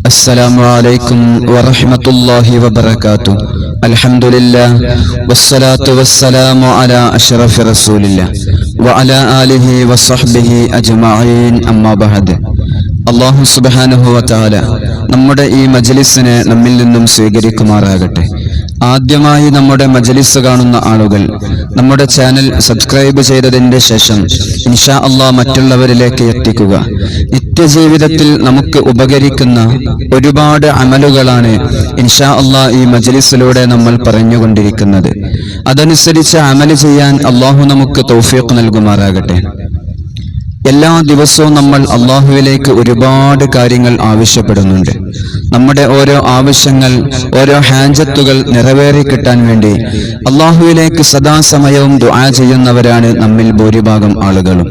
السلام عليكم ورحمة الله وبركاته الحمد لله والصلاة والسلام على أشرف رسول الله وعلى آله وصحبه أجمعين أما بعد അള്ളാഹു സുബാനുഹു വത്താല നമ്മുടെ ഈ മജലിസിനെ നമ്മിൽ നിന്നും സ്വീകരിക്കുമാറാകട്ടെ ആദ്യമായി നമ്മുടെ മജലിസ് കാണുന്ന ആളുകൾ നമ്മുടെ ചാനൽ സബ്സ്ക്രൈബ് ചെയ്തതിന്റെ ശേഷം ഇൻഷാ അള്ളാഹ് മറ്റുള്ളവരിലേക്ക് എത്തിക്കുക. നിത്യജീവിതത്തിൽ നമുക്ക് ഉപകരിക്കുന്ന ഒരുപാട് അമലുകളാണ് ഇൻഷാ അള്ളാഹ് ഈ മജലിസിലൂടെ നമ്മൾ പറഞ്ഞുകൊണ്ടിരിക്കുന്നത്. അതനുസരിച്ച് അമൽ ചെയ്യാൻ അള്ളാഹു നമുക്ക് തൗഫീഖ് നൽകുമാറാകട്ടെ. എല്ലാ ദിവസവും നമ്മൾ അള്ളാഹുവിലേക്ക് ഒരുപാട് കാര്യങ്ങൾ ആവശ്യപ്പെടുന്നുണ്ട്. നമ്മുടെ ഓരോ ആവശ്യങ്ങൾ ഓരോ ഹാൻജത്തുകൾ നിറവേറി കിട്ടാൻ വേണ്ടി അള്ളാഹുവിലേക്ക് സദാസമയവും ദുആ ചെയ്യുന്നവരാണ് നമ്മിൽ ഭൂരിഭാഗം ആളുകളും.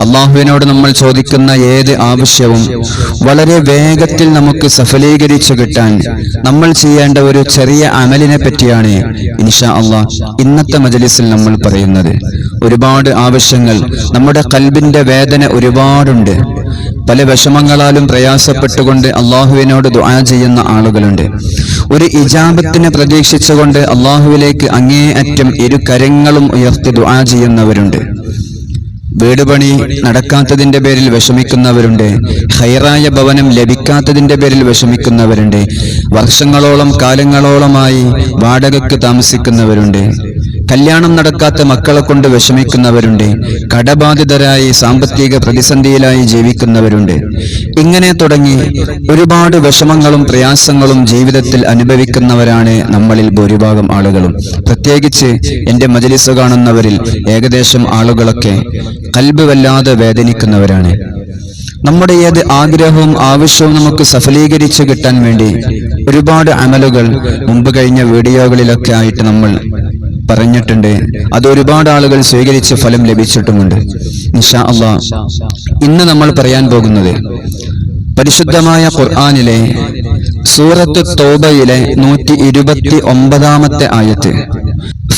അള്ളാഹുവിനോട് നമ്മൾ ചോദിക്കുന്ന ഏത് ആവശ്യവും വളരെ വേഗത്തിൽ നമുക്ക് സഫലീകരിച്ചു കിട്ടാൻ നമ്മൾ ചെയ്യേണ്ട ഒരു ചെറിയ അമലിനെ പറ്റിയാണ് ഇൻഷാ അള്ളാഹ് ഇന്നത്തെ മജലിസിൽ നമ്മൾ പറയുന്നത്. ഒരുപാട് ആവശ്യങ്ങൾ നമ്മുടെ കൽബിന്റെ വേദന ഒരുപാടുണ്ട്. പല വിഷമങ്ങളാലും പ്രയാസപ്പെട്ടുകൊണ്ട് അള്ളാഹുവിനോട് ദുആ ചെയ്യുന്ന ആളുകളുണ്ട്. ഒരു ഇജാബത്തിനെ പ്രതീക്ഷിച്ചുകൊണ്ട് അള്ളാഹുവിലേക്ക് അങ്ങേയറ്റം ഇരു കരങ്ങളും ഉയർത്തി ദുആ ചെയ്യുന്നവരുണ്ട്. വീട് പണി നടക്കാത്തതിന്റെ പേരിൽ വിഷമിക്കുന്നവരുണ്ട്. ഹൈറായ ഭവനം ലഭിക്കാത്തതിന്റെ പേരിൽ വിഷമിക്കുന്നവരുണ്ട്. വർഷങ്ങളോളം കാലങ്ങളോളമായി വാടകയ്ക്ക് താമസിക്കുന്നവരുണ്ട്. കല്യാണം നടക്കാത്ത മക്കളെ കൊണ്ട് വിഷമിക്കുന്നവരുണ്ട്. കടബാധിതരായി സാമ്പത്തിക പ്രതിസന്ധിയിലായി ജീവിക്കുന്നവരുണ്ട്. ഇങ്ങനെ തുടങ്ങി ഒരുപാട് വിഷമങ്ങളും പ്രയാസങ്ങളും ജീവിതത്തിൽ അനുഭവിക്കുന്നവരാണ് നമ്മളിൽ ഭൂരിഭാഗം ആളുകളും. പ്രത്യേകിച്ച് എന്റെ മജലിസ് കാണുന്നവരിൽ ഏകദേശം ആളുകളൊക്കെ കൽബ് വല്ലാതെ വേദനിക്കുന്നവരാണ്. നമ്മുടെ ഏത് ആഗ്രഹവും ആവശ്യവും നമുക്ക് സഫലീകരിച്ച് കിട്ടാൻ വേണ്ടി ഒരുപാട് അമലുകൾ മുമ്പ് കഴിഞ്ഞ വീഡിയോകളിലൊക്കെ ആയിട്ട് നമ്മൾ പറഞ്ഞിട്ടുണ്ട്. അത് ഒരുപാട് ആളുകൾ സ്വീകരിച്ച് ഫലം ലഭിച്ചിട്ടുമുണ്ട്. അള്ളാ. ഇന്ന് നമ്മൾ പറയാൻ പോകുന്നത് പരിശുദ്ധമായ ഖുർആാനിലെ സൂറത്ത് തോബയിലെ നൂറ്റി ഇരുപത്തി ഒമ്പതാമത്തെ ആയത്ത്.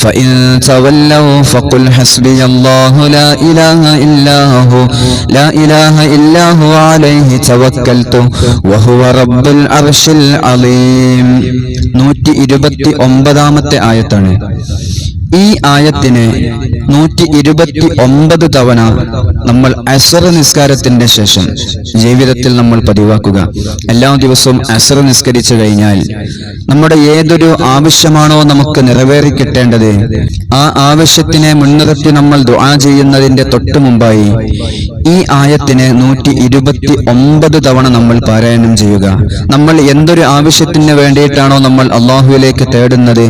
فإن تولوا فقل حسبي الله لا إله إلا هو لا إله إلا هو عليه توكلت وهو رب العرش العظيم നൂറ്റി ഇരുപത്തി ഒമ്പതാമത്തെ ആയത്താണ് ഈ ആയത്തിനെ നൂറ്റി ഇരുപത്തി ഒമ്പത് തവണ നമ്മൾ അസർ നിസ്കാരത്തിന്റെ ശേഷം ജീവിതത്തിൽ നമ്മൾ പതിവാക്കുക എല്ലാ ദിവസവും അസർ നിസ്കരിച്ചു കഴിഞ്ഞാൽ നമ്മുടെ ഏതൊരു ആവശ്യമാണോ നമുക്ക് നിറവേറി കിട്ടേണ്ടത് ആ ആവശ്യത്തിനെ മുൻനിർത്തി നമ്മൾ ദുആ ചെയ്യുന്നതിന്റെ തൊട്ടു മുമ്പായി ഈ ആയത്തിനെ നൂറ്റി ഇരുപത്തി ഒമ്പത് തവണ നമ്മൾ പാരായണം ചെയ്യുക. നമ്മൾ എന്തൊരു ആവശ്യത്തിന് വേണ്ടിയിട്ടാണോ നമ്മൾ അള്ളാഹുവിലേക്ക് തേടുന്നത്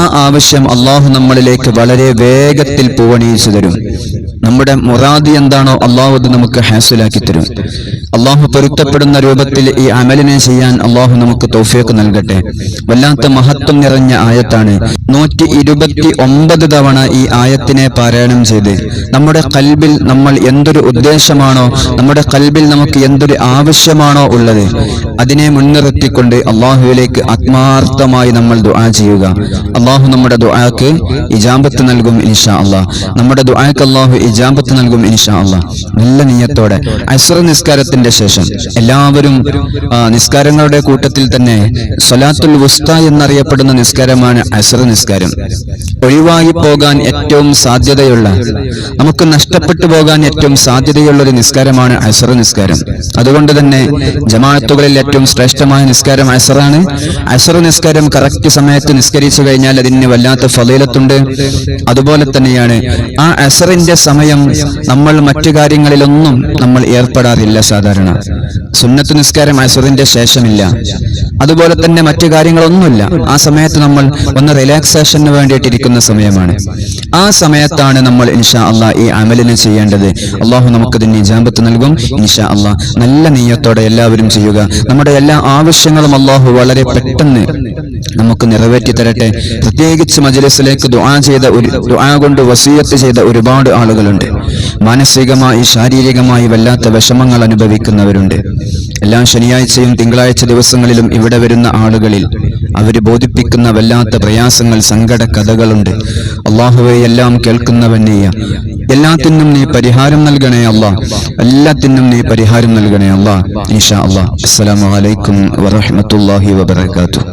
ആ ആവശ്യം അള്ളാഹു നമ്മളിലേക്ക് വളരെ വേഗത്തിൽ പൂവണിയിച്ചു തരും. നമ്മുടെ മുറാദി എന്താണോ അള്ളാഹു അത് നമുക്ക് ഹാസിലാക്കി തരും. അള്ളാഹു പൊരുത്തപ്പെടുന്ന രൂപത്തിൽ ഈ അമലിനെ ചെയ്യാൻ അള്ളാഹു നമുക്ക് തോഫിയൊക്കെ നൽകട്ടെ. വല്ലാത്ത മഹത്വം നിറഞ്ഞ ആയത്താണ്. നൂറ്റി ഇരുപത്തി ഒമ്പത് തവണ ഈ ആയത്തിനെ പാരായണം ചെയ്ത്. നമ്മുടെ കൽബിൽ നമ്മൾ എന്തൊരു ഉദ്ദേശമാണോ നമ്മുടെ കൽബിൽ നമുക്ക് എന്തൊരു ആവശ്യമാണോ ഉള്ളത് അതിനെ മുൻനിർത്തിക്കൊണ്ട് അള്ളാഹുവിലേക്ക് ആത്മാർത്ഥമായി നമ്മൾ ദുആ ചെയ്യുക. അള്ളാഹു നമ്മുടെ ദുആക്ക് ഇജാമ്പത്ത് നൽകും ഇൻഷാ അള്ളാഹ് നമ്മുടെ ദുആക്ക് അള്ളാഹു ഇജാമ്പത്ത് നൽകും ഇൻഷാ അള്ളാഹ് നല്ല നീയത്തോടെ. അസുറ നിസ്കാരത്തിന്റെ ശേഷം എല്ലാവരും നിസ്കാരങ്ങളുടെ കൂട്ടത്തിൽ തന്നെ സലാത്തുൽ വുസ്ത എന്നറിയപ്പെടുന്ന നിസ്കാരമാണ് അസർ നിസ്കാരം. ഒഴിവായി പോകാൻ ഏറ്റവും സാധ്യതയുള്ള നമുക്ക് നഷ്ടപ്പെട്ടു പോകാൻ ഏറ്റവും സാധ്യതയുള്ള ഒരു നിസ്കാരമാണ് അസർ നിസ്കാരം. അതുകൊണ്ട് തന്നെ ജമാഅത്തുകളിൽ ഏറ്റവും ശ്രേഷ്ഠമായ നിസ്കാരം അസറാണ്. അസർ നിസ്കാരം കറക്റ്റ് സമയത്ത് നിസ്കരിച്ചു കഴിഞ്ഞാൽ അതിന് വല്ലാത്ത ഫലീലത്തുണ്ട്. അതുപോലെ തന്നെയാണ് ആ അസറിന്റെ സമയം നമ്മൾ മറ്റു കാര്യങ്ങളിലൊന്നും നമ്മൾ ഏർപ്പെടാറില്ല സാധാരണ. സുന്നത്ത് നിസ്കാരം അസറിന്റെ ശേഷമില്ല. അതുപോലെ തന്നെ മറ്റു കാര്യങ്ങളൊന്നുമില്ല. ആ സമയത്ത് നമ്മൾ ഒന്ന് റിലാക്സേഷന് വേണ്ടിയിട്ടിരിക്കുന്ന സമയമാണ്. ആ സമയത്താണ് നമ്മൾ ഇൻഷാ അള്ളാഹ് ഈ അമലിനെ ചെയ്യേണ്ടത്. അള്ളാഹു നമുക്ക് നമുക്കതിന് നിജാമ്പത്ത് നൽകും. ഇൻഷാ അള്ളാഹ് നല്ല നീയത്തോടെ എല്ലാവരും ചെയ്യുക. നമ്മുടെ എല്ലാ ആവശ്യങ്ങളും അള്ളാഹു വളരെ പെട്ടെന്ന് നമുക്ക് നിറവേറ്റി തരട്ടെ. പ്രത്യേകിച്ച് മജലിസിലേക്ക് ദുആ ചെയ്ത ഒരു ദുആ കൊണ്ട് വസീയത്ത് ചെയ്ത ഒരുപാട് ആളുകളുണ്ട്. മാനസികമായി ശാരീരികമായി വല്ലാത്ത വിഷമങ്ങൾ അനുഭവിക്കുന്നവരുണ്ട്. എല്ലാ ശനിയാഴ്ചയും തിങ്കളാഴ്ച ദിവസങ്ങളിലും ഇവിടെ വരുന്ന ആളുകളിൽ അവർ ബോധിപ്പിക്കുന്ന വല്ലാത്ത പ്രയാസങ്ങൾ സങ്കട കഥകളുണ്ട് അള്ളാഹുവെ എല്ലാം കേൾക്കുന്നവനെയ എല്ലാത്തിനും നീ പരിഹാരം നൽകണേ അല്ലാ എല്ലാത്തിനും നീ പരിഹാരം നൽകണേ അല്ലാ ഇൻഷാ അല്ലാ അസ്സലാമു അലൈക്കും വറഹ്മത്തുള്ളാഹി വബറകാതുഹു.